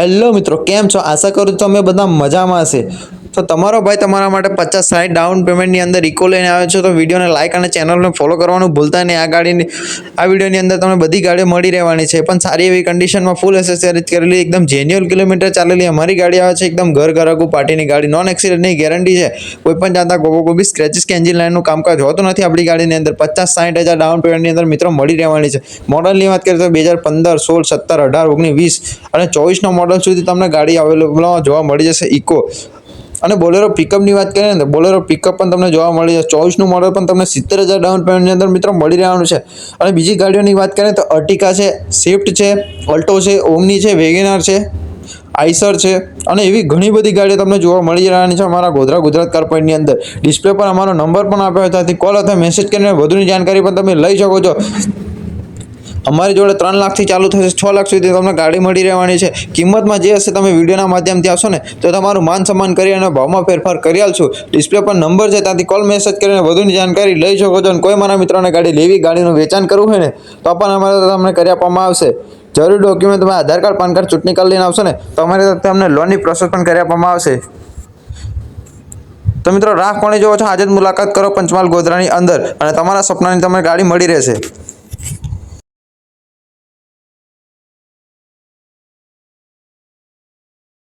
Hello મિત્રો કેમ છો? આશા કરું તમે બધા મજામાં હશે. તો તમારો ભાઈ તમારા માટે પચાસ સાઠ ડાઉન પેમેન્ટની અંદર ઇકો લઈને આવ્યો છે, તો વિડીયોને લાઇક અને ચેનલને ફોલો કરવાનું ભૂલતા નહીં. આ ગાડીની, આ વિડીયોની અંદર તમને બધી ગાડીઓ મળી રહેવાની છે. પણ સારી એવી કન્ડિશનમાં ફૂલ એસેસરીઝ કરેલી, એકદમ જેન્યુઅલ કિલોમીટર ચાલેલી અમારી ગાડી આવે છે. એકદમ ઘર ઘરાકુ પાર્ટીની ગાડી નોન એક્સિડન્ટની ગેરંટી છે. કોઈ પણ જાતના કોઈ કોઈ બી સ્ક્રેચિસ કે એન્જિન લાઇનનું કામકાજ હોતું નથી આપણી ગાડીની અંદર. પચાસ સાઠ હજાર ડાઉન પેમેન્ટની અંદર મિત્રો મળી રહેવાની છે. મોડલની વાત કરીએ તો બે હજાર પંદર, સોળ, સત્તર, અઢાર, ઓગણીસ, વીસ અને ચોવીસનો મોડલ સુધી તમને ગાડી અવેલેબલ જોવા મળી જશે ઇકો અને બોલેરો પિકઅપની વાત કરીએ ને બોલેરો પિકઅપ પણ તમને જોવા મળી જશે. ચોવીસનું મોડલ પણ તમને સિત્તેર હજાર ડાઉન પેમેન્ટની અંદર મિત્રો મળી રહેવાનું છે. અને બીજી ગાડીઓની વાત કરીએ તો અર્ટિકા છે સ્વિફ્ટ છે ઓલ્ટો છે ઓમની છે વેગેનાર છે આઈસર છે. અને એવી ઘણી બધી ગાડીઓ તમને જોવા મળી રહેવાની છે અમારા ગોધરા ગુજરાત કાર પોઈન્ટની અંદર. ડિસ્પ્લે પર અમારો નંબર પણ આપ્યો હતો ત્યાંથી કોલ અથવા મેસેજ કરીને વધુની જાણકારી પણ તમે લઈ શકો છો. અમારી જોડે ત્રણ લાખથી ચાલુ થશે, છ લાખ સુધી તમને ગાડી મળી રહેવાની છે. કિંમતમાં જે હશે તમે વિડીયોના માધ્યમથી આવશો ને, તો તમારું માન સન્માન કરી અને ભાવમાં ફેરફાર કરી આલશું. ડિસ્પ્લે પર નંબર છે, ત્યાંથી કોલ મેસેજ કરીને વધુની જાણકારી લઈ શકો છો અને કોઈ મારા મિત્રોને ગાડી લેવી, ગાડીનું વેચાણ કરવું હોય ને, તો પણ અમારે તમને કરી આપવામાં આવશે. જરૂરી ડોક્યુમેન્ટ તમે આધાર કાર્ડ, પાન કાર્ડ, ચૂંટણી કાર્ડ લઈને આવશો ને, તો અમારે તમને લોનની પ્રોસેસ પણ કરી આપવામાં આવશે. તો મિત્રો, રાહ કોણે જોવો છો? આજે જ મુલાકાત કરો પંચમહાલ ગોધરાની અંદર અને તમારા સપનાની તમને ગાડી મળી રહેશે.